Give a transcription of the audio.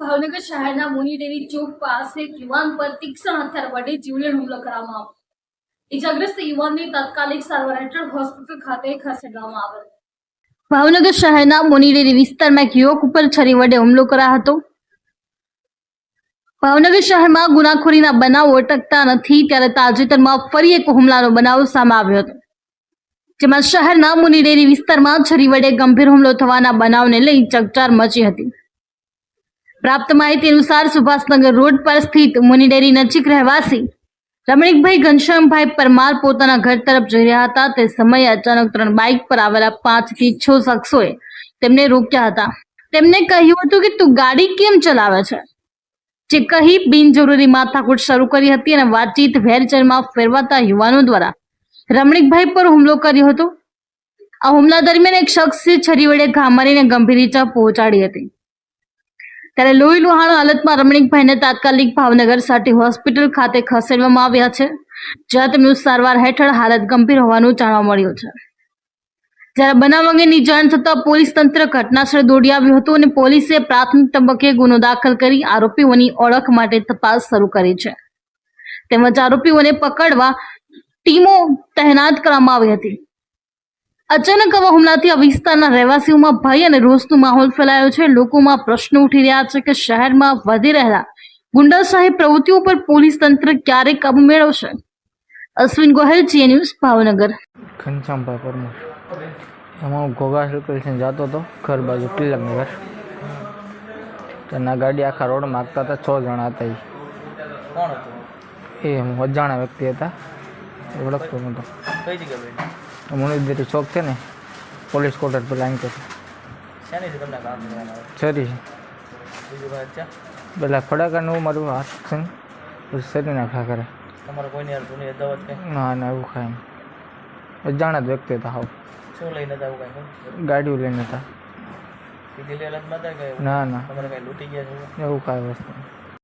ભાવનગર શહેરના મુનિડેરી ચોક પાસે યુવાન પર તીક્ષ્ણ હથિયાર વડે જીવલેણ હુમલો કરવામાં આવ્યો. ઇજાગ્રસ્ત યુવાનને તાત્કાલિક સારવાર હેઠળ હોસ્પિટલ ખાતે ખસેડવામાં આવેલ. ભાવનગર શહેરના મુનિડેરી વિસ્તારમાં એક યુવક ઉપર છરી વડે હુમલો કરાયો હતો. ભાવનગર શહેરમાં ગુનાખોરીના બનાવો અટકતા નથી, ત્યારે તાજેતરમાં ફરી એક હુમલાનો બનાવ સામે આવ્યો હતો. જેમાં શહેરના મુનિડેરી વિસ્તારમાં છરી વડે ગંભીર હુમલો થવાના બનાવને લઈ ચકચાર મચી હતી. પ્રાપ્ત માહિતી અનુસાર સુભાષનગર રોડ પર સ્થિત મુનિડેરી નજીક રહેવાસી રમણીકભાઈ ઘનશ્યામભાઈ પરમાર પોતાના ઘર તરફ જઈ રહ્યા હતા. તે સમયે અચાનક ત્રણ બાઇક પર આવેલા પાંચથી છ શખ્સોએ તેમને રોક્યા હતા. તેમને કહ્યું હતું કે, તું ગાડી કેમ ચલાવે છે? જે કહી બિનજરૂરી માથાકૂટ શરૂ કરી હતી અને વાતચીત વેરચેરમાં ફેરવાતા યુવાનો દ્વારા રમણીકભાઈ પર હુમલો કર્યો હતો. આ હુમલા દરમિયાન એક શખ્સે છરી વડે ઘા મારીને ગંભીર ઈજા પહોંચાડી હતી. ત્યારે લોહી લુહાણ હાલતમાં રમણીકભાઈને તાત્કાલિક ભાવનગર સાટી હોસ્પિટલ ખાતે ખસેડવામાં આવ્યા છે, જ્યાં તેમનું સારવાર હેઠળ હાલત ગંભીર હોવાનું જાણવા મળ્યું છે. જ્યારે બનાવ અંગેની જાણ થતાં પોલીસ તંત્ર ઘટનાસ્થળે દોડી આવ્યું હતું અને પોલીસે પ્રાથમિક તબક્કે ગુનો દાખલ કરી આરોપીઓની ઓળખ માટે તપાસ શરૂ કરી છે. તેમજ આરોપીઓને પકડવા ટીમો તહેનાત કરવામાં આવી હતી. અચાનક આવા હુમલાથી આ વિસ્તારના રહેવાસીઓમાં ભય અને રોષનો માહોલ ફેલાયો છે. લોકોમાં પ્રશ્નો ઉઠી રહ્યા છે કે શહેરમાં વધી રહેલા ગુંડાશાહી પ્રવૃત્તિઓ પર પોલીસ તંત્ર ક્યારે કાબુ મેળવશે? અશ્વિન ગોહેલ જીએ ન્યૂઝ ભાવનગર. ઘનશ્યામભાઈ પરમાર. એમાં હું ઘોઘા છે જતો હતો. ઘર બાજુ તિલકનગર તેના ગાડી આખા રોડ માગતા હતા. છ જણા હતા ઈ. કોણ હતું? એ હું અજાણા વ્યક્તિ હતા. ઓળખતો નહોતો. કઈ જગ્યાએ મુનિદેરી ચોક છે ને પોલીસ ક્વાર્ટર પેલા અહીં કરતા છે છરી છે. પેલા ફડાકાનું મારું હાથ છે ને ના શરી નાખા કરે. તમારે કોઈની જૂની અદાવત કંઈ? ના ના એવું ખાય અજાણા જ વ્યક્તિ હતા હાવ. શું લઈને હતા એવું કાંઈ? ગાડીઓ લઈને હતા. ના ના. તમારે કાંઈ લૂંટી ગયા છે એવું? કાંઈ વસ્તુ.